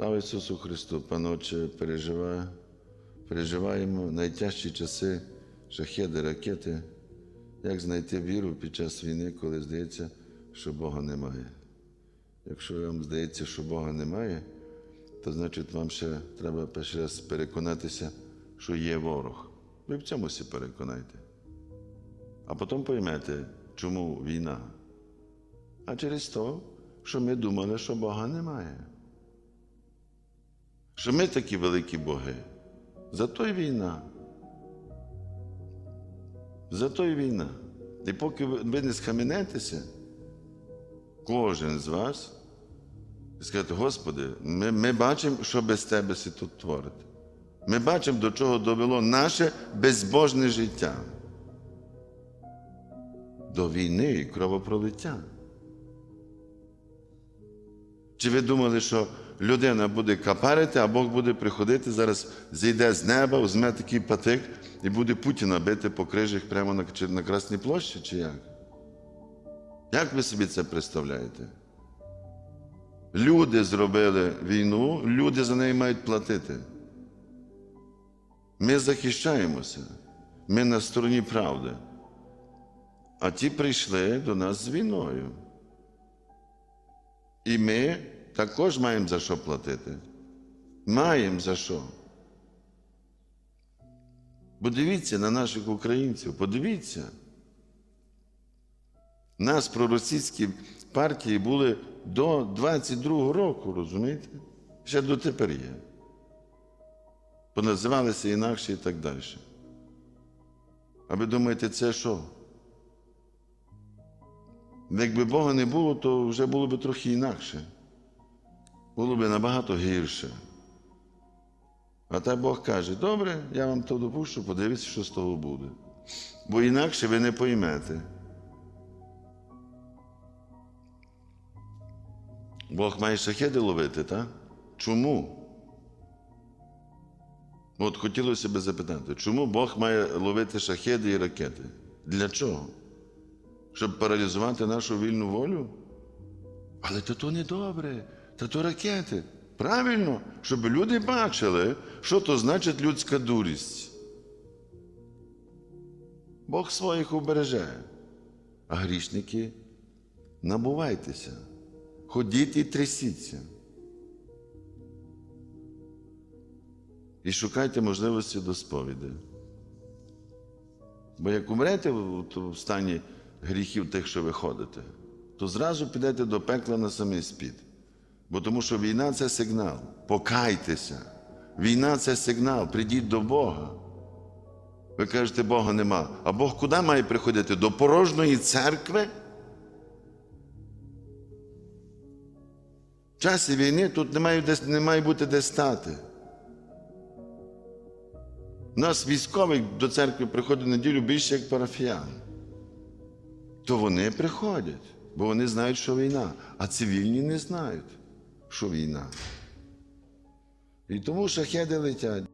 Слава Ісусу Христу, паноче, переживає, переживаємо найтяжчі часи, шахеди, ракети. Як знайти віру під час війни, коли здається, що Бога немає? Якщо вам здається, що Бога немає, то значить вам ще треба перший раз переконатися, що є ворог. Ви в цьому всі переконайте. А потім поймете, чому війна. А через те, що ми думали, що Бога немає. Що ми такі великі боги. Зато й війна. Зато й війна. І поки ви не схаменетеся, кожен з вас, і скажете, Господи, ми, ми бачимо, що без Тебе си тут творить. Ми бачимо, до чого довело наше безбожне життя. До війни і кровопролиття. Чи ви думали, що людина буде капарити, а Бог буде приходити, зараз зійде з неба, візьме такий патик і буде Путіна бити по крижах прямо на, на Красній площі, чи як? Як ви собі це представляєте? Люди зробили війну, люди за неї мають платити. Ми захищаємося, ми на стороні правди. А ті прийшли до нас з війною. І ми також маємо за що платити. Маємо за що. Подивіться на наших українців, подивіться. Нас проросійські партії були до 22-го року, розумієте? Ще дотепер є. Поназивалися інакше і так далі. А ви думаєте, це що? Якби Бога не було, то вже було б трохи інакше. Було б набагато гірше. А так Бог каже, добре, я вам то допущу, подивіться, що з того буде. Бо інакше ви не поймете. Бог має шахеди ловити, так? Чому? От хотілося б запитати, чому Бог має ловити шахеди і ракети? Для чого? Щоб паралізувати нашу вільну волю? Але то то не добре, та то ракети. Правильно, щоб люди бачили, що то значить людська дурість. Бог своїх убереже, а грішники набувайтеся, ходіть і трясіться. І шукайте можливості до сповіді. Бо як умрете в стані гріхів тих, що ви ходите, то зразу підете до пекла на самий спід. Бо тому що війна це сигнал. Покайтеся. Війна це сигнал. Придіть до Бога. Ви кажете, Бога нема. А Бог куди має приходити? До порожньої церкви? В часі війни тут немає, де, не має бути де стати. У нас військових до церкви приходить неділю більше, як парафіян. То вони приходять, бо вони знають, що війна, а цивільні не знають, що війна. І тому шахеди летять.